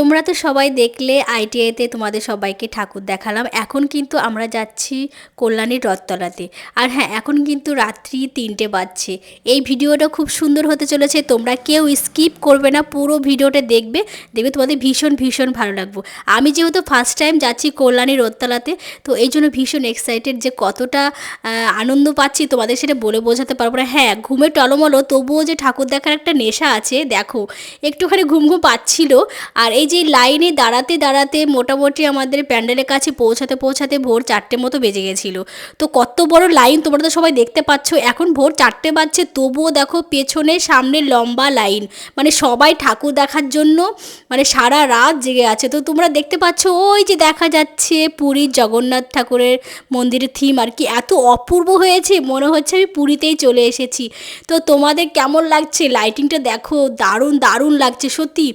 তোমরা তো সবাই দেখলে আইটিআইতে তোমাদের সবাইকে ঠাকুর দেখালাম। এখন কিন্তু আমরা যাচ্ছি কল্যাণীর রথতলাতে। আর হ্যাঁ এখন কিন্তু রাত্রি তিনটে বাজছে। এই ভিডিওটা খুব সুন্দর হতে চলেছে। তোমরা কেউ স্কিপ করবে না, পুরো ভিডিওটা দেখবে। দেখবে তোমাদের ভীষণ ভীষণ ভালো লাগবো। আমি যেহেতু ফার্স্ট টাইম যাচ্ছি কল্যাণীর রথতলাতে, তো এই জন্য ভীষণ এক্সাইটেড যে কতটা আনন্দ পাচ্ছি তোমাদের সেটা বলে বোঝাতে পারব না। হ্যাঁ ঘুমে টলমলো, তবুও যে ঠাকুর দেখার একটা নেশা আছে, দেখো, একটুখানি ঘুম ঘুম পাচ্ছিল। আর এই যে লাইনে দাঁড়াতে দাঁড়াতে মোটামুটি আমাদের প্যান্ডেলের কাছে পৌঁছাতে পৌঁছাতে ভোর চারটে মতো বেজে গেছিল। তো কত বড় লাইন তোমরা তো সবাই দেখতে পাচ্ছ। এখন ভোর চারটে বাজছে, তবুও দেখো পেছনে সামনে লম্বা লাইন। মানে সবাই ঠাকুর দেখার জন্য মানে সারা রাত জেগে আছে। তো তোমরা দেখতে পাচ্ছ, ওই যে দেখা যাচ্ছে পুরীর জগন্নাথ ঠাকুরের মন্দিরের থিম আর কি। এত অপূর্ব হয়েছে, মনে হচ্ছে আমি পুরীতেই চলে এসেছি। তো তোমাদের কেমন লাগছে? লাইটিংটা দেখো, দারুণ দারুণ লাগছে, সত্যি।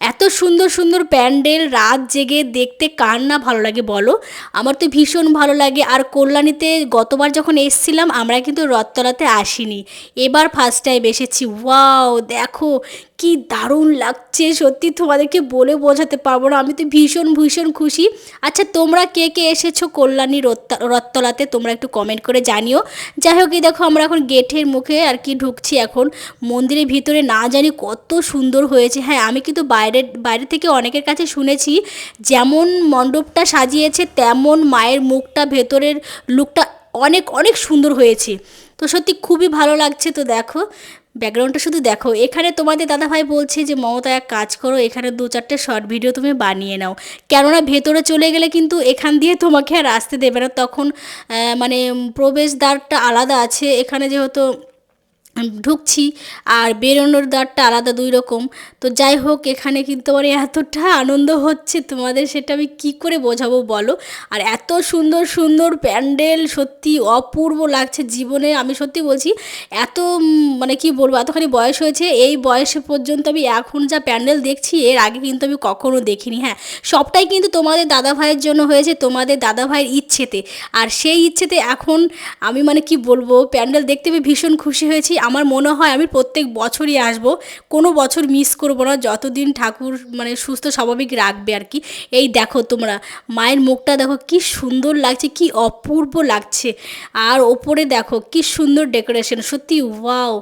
এত সুন্দর সুন্দর প্যান্ডেল, রাত জেগে দেখতে কার না ভালো লাগে বলো? আমার তো ভীষণ ভালো লাগে। আর কল্যাণীতে গতবার যখন এসছিলাম, আমরা কিন্তু রথতলাতে আসিনি। এবার ফার্স্ট টাইম এসেছি। ওয়াও দেখো কি দারুণ লাগছে, সত্যি তোমাদেরকে বলে বোঝাতে পারব না। আমি তো ভীষণ ভীষণ খুশি। আচ্ছা তোমরা কে কে এসেছ কল্যাণী রথ রথতলাতে? তোমরা একটু কমেন্ট করে জানিও। যাই হোক, এই দেখো আমরা এখন গেটের মুখে আর কি ঢুকছি এখন। মন্দিরের ভিতরে না জানি কত সুন্দর হয়েছে। হ্যাঁ আমি কিন্তু বাইরের, বাইরে থেকে অনেকের কাছে শুনেছি, যেমন মণ্ডপটা সাজিয়েছে, তেমন মায়ের মুখটা, ভেতরের লুকটা অনেক অনেক সুন্দর হয়েছে। তো সত্যি খুবই ভালো লাগছে, তো দেখো। ব্যাকগ্রাউন্ডটা শুধু দেখো। এখানে তোমাদের দাদাভাই বলছে যে, মমতা এক কাজ করো, এখানে দু চারটে শর্ট ভিডিও তুমি বানিয়ে নাও। কেননা ভেতরে চলে গেলে কিন্তু এখান দিয়ে তোমাকে আর আসতে দেবে না। তখন মানে প্রবেশদ্বারটা আলাদা আছে। এখানে যেহেতু ঢুকছি আর বেরোনোর দ্বারটা আলাদা দুই রকম। তো যাই হোক, এখানে কিন্তু আমার এতটা আনন্দ হচ্ছে, তোমাদের সেটা আমি কি করে বোঝাবো বলো? আর এত সুন্দর সুন্দর প্যান্ডেল, সত্যি অপূর্ব লাগছে জীবনে। আমি সত্যি বলছি, এত মানে কি বলব, এতখানি বয়স হয়েছে, এই বয়সে পর্যন্ত আমি এখন যা প্যান্ডেল দেখছি, এর আগে কিন্তু আমি কখনো দেখিনি। হ্যাঁ সবটাই কিন্তু তোমাদের দাদা ভাইয়ের জন্য হয়েছে, তোমাদের দাদা ভাইয়ের ইচ্ছেতে। আর সেই ইচ্ছেতে এখন আমি মানে কি বলব, প্যান্ডেল দেখতে ভীষণ খুশি হয়েছি। আমার মনে হয় আমি প্রত্যেক বছরই আসব। কোনো বছর মিস করব না, যতদিন ঠাকুর মানে সুস্থ, স্বাভাবিক রাখবে আর কি। এই দেখো তোমরা, মায়ের মুখটা দেখো কি সুন্দর লাগছে, কি অপূর্ব লাগছে। আর ওপরে দেখো কি সুন্দর ডেকোরেশন সত্যি ওয়াও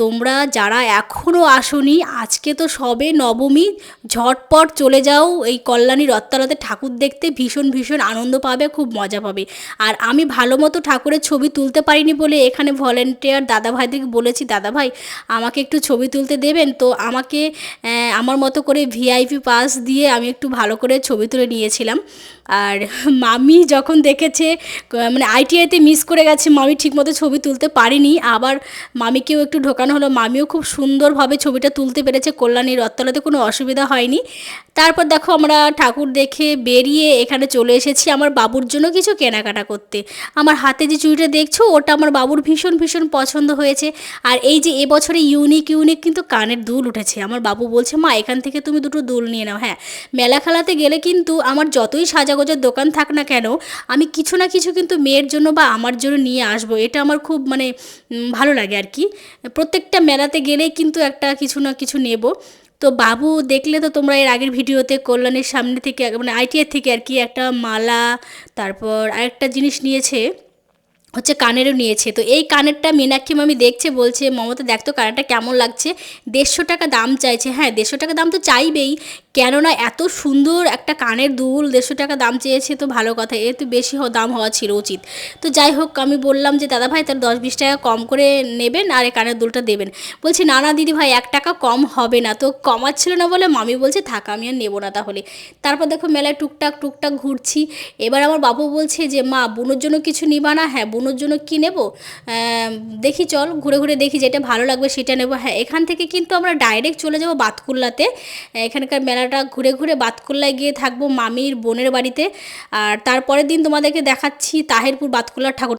তোমরা যারা এখনও আসনি, আজকে তো সবে নবমী, ঝটপট চলে যাও এই কল্যাণী রথতলাতে। ঠাকুর দেখতে ভীষণ ভীষণ আনন্দ পাবে, খুব মজা পাবে। আর আমি ভালো মতো ঠাকুরের ছবি তুলতে পারিনি বলে এখানে ভলেন্টিয়ার দাদা ভাইদেরকে বলেছি দাদা ভাই আমাকে একটু ছবি তুলতে দেবেন? তো আমাকে আমার মতো করে ভিআইপি পাস দিয়ে আমি একটু ভালো করে ছবি তুলে নিয়েছিলাম। আর মামি যখন দেখেছে মানে আইটিআইতে মিস করে গেছে, মামি ঠিকমতো ছবি তুলতে পারিনি। আবার মামিকেও একটু ঢোকানো হলো মামিও খুব সুন্দরভাবে ছবিটা তুলতে পেরেছে কল্যাণী রথতলাতে, কোনো অসুবিধা হয়নি। তারপর দেখো আমরা ঠাকুর দেখে বেরিয়ে এখানে চলে এসেছি আমার বাবুর জন্য কিছু কেনাকাটা করতে। আমার হাতে যে চুড়িটা দেখছ, ওটা আমার বাবুর ভীষণ ভীষণ পছন্দ হয়েছে। আর এই যে এবছরে ইউনিক ইউনিক কিন্তু কানের দুল উঠেছে। আমার বাবু বলছে, মা, এখান থেকে তুমি দুটো দুল নিয়ে নাও। হ্যাঁ মেলা খেলাতে গেলে কিন্তু আমার যতই সাজাগোজার দোকান থাক না কেন, আমি কিছু না কিছু কিন্তু মেয়ের জন্য বা আমার জন্য নিয়ে আসব। এটা আমার খুব মানে ভালো লাগে আর কি। প্রত্যেকটা মেলাতে গেলেই কিন্তু একটা কিছু না কিছু নেব। তো বাবু, দেখলে তো তোমরা এর আগের ভিডিওতে কল্যাণের সামনে থেকে মানে আইটিআর থেকে আর কি একটা মালা, তারপর আরেকটা জিনিস নিয়েছে। হচ্ছে কানেরও নিয়েছে। তো এই কানেরটা মীনাক্ষী মামি দেখছে, বলছে, মমতা, দেখ তো কানেরটা কেমন লাগছে। দেড়শো টাকা দাম চাইছে। হ্যাঁ দেড়শো টাকা দাম তো চাইবেই। কেননা এত সুন্দর একটা কানের দুল, দেড়শো টাকা দাম চেয়েছে তো ভালো কথা। এর তো বেশি দাম হওয়া ছিল উচিত। তো যাই হোক, আমি বললাম যে, দাদা ভাই তার দশ বিশ টাকা কম করে নেবেন আর এই কানের দুলটা দেবেন। বলছে, না না, দিদি ভাই, এক টাকা কম হবে না। তো কমাচ্ছিল না বলে মামি বলছে, থাক, আমি আর নেব না তাহলে। তারপর দেখো মেলায় টুকটাক টুকটাক ঘুরছি। এবার আমার বাবু বলছে যে, মা, বুনোর জন্য কিছু নিবা না? হ্যাঁ বুনোর জন্য কি নেব? দেখি চল, ঘুরে ঘুরে দেখি যেটা ভালো লাগবে সেটা নেব। হ্যাঁ এখান থেকে কিন্তু আমরা ডাইরেক্ট চলে যাব বাতকুল্লাতে। এখানকার মেলাটা ঘুরে ঘুরে বাতকুল্লায় গিয়ে থাকব মামির বোনের বাড়িতে। আর তারপরের দিন তোমাদেরকে দেখাচ্ছি তাহেরপুর বাতকুল্লার ঠাকুর